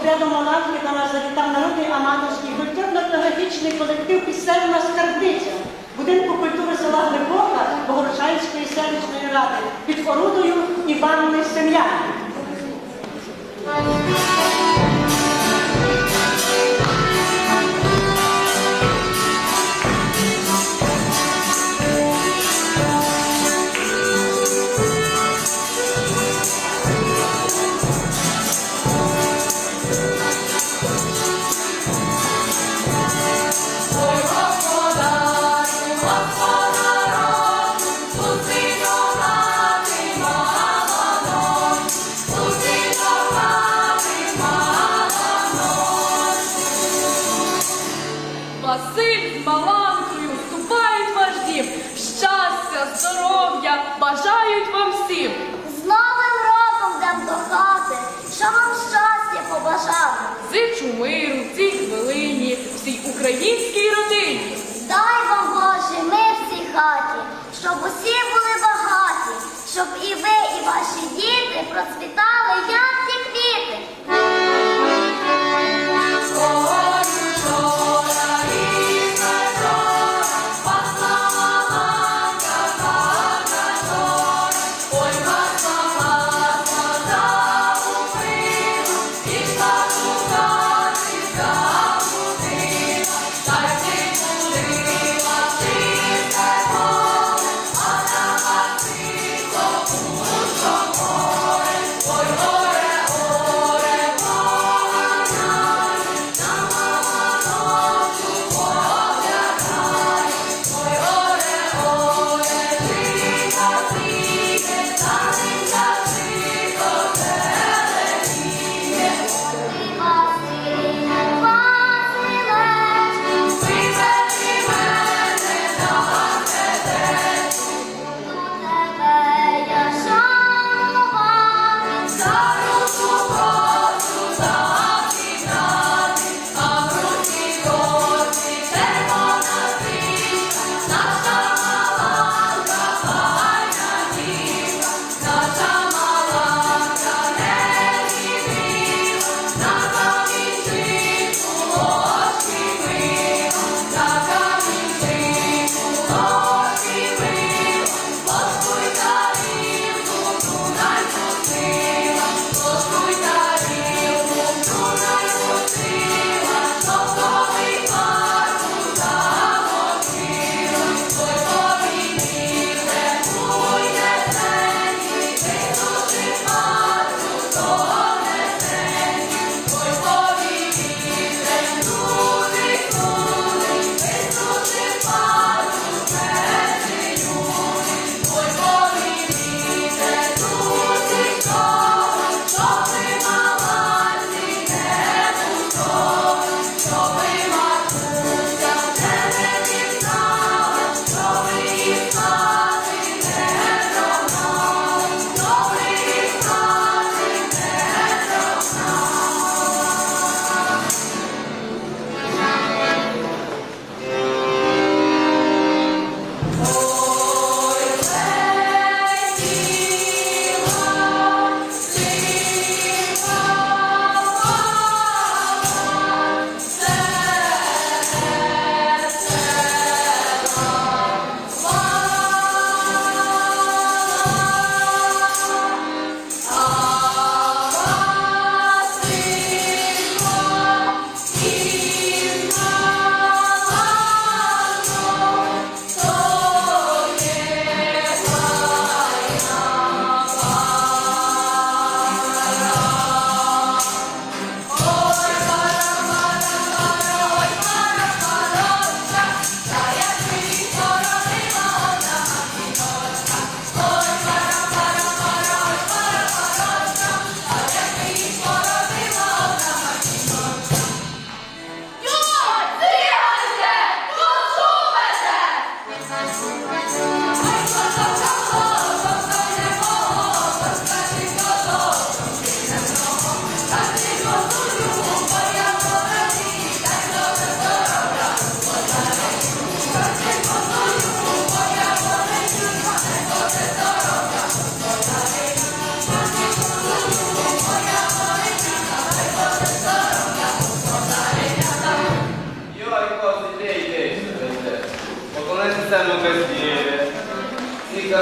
обрядом монархії до нас завітав народний аматорський культурно-етнографічний колектив Пісенна скарбниця будинку культури села Глибока Богородчанської селищної ради під орудою Іванни Сем'яни. Українській родині. Дай вам Боже мир в цій хаті, щоб усі були багаті, щоб і ви, і ваші діти процвітали,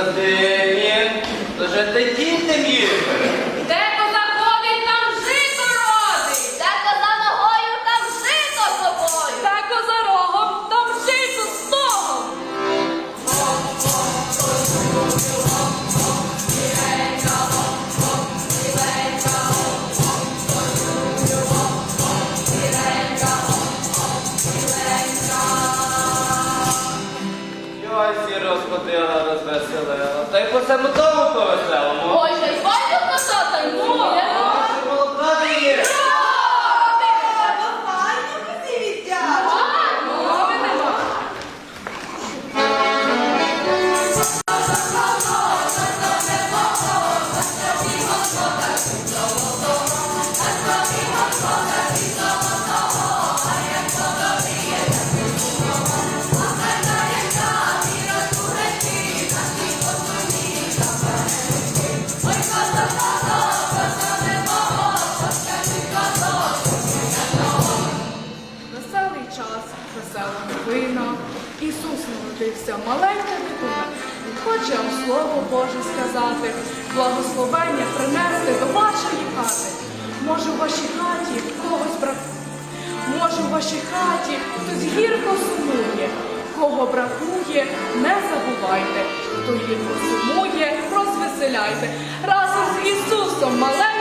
Ці дуже ти розвеселила. Та й по цьому дому по-веселому. Ой, й бачу коса танцює. Було правда є? Мови народився, маленька дитина. Хоче вам слово Боже сказати, благословення принести до вашої хати. Може, у вашій хаті когось брак... Може, у вашій хаті хтось гірко сумує. Кого бракує, не забувайте. Хто гірко сумує, розвеселяйте. Разом з Ісусом маленьким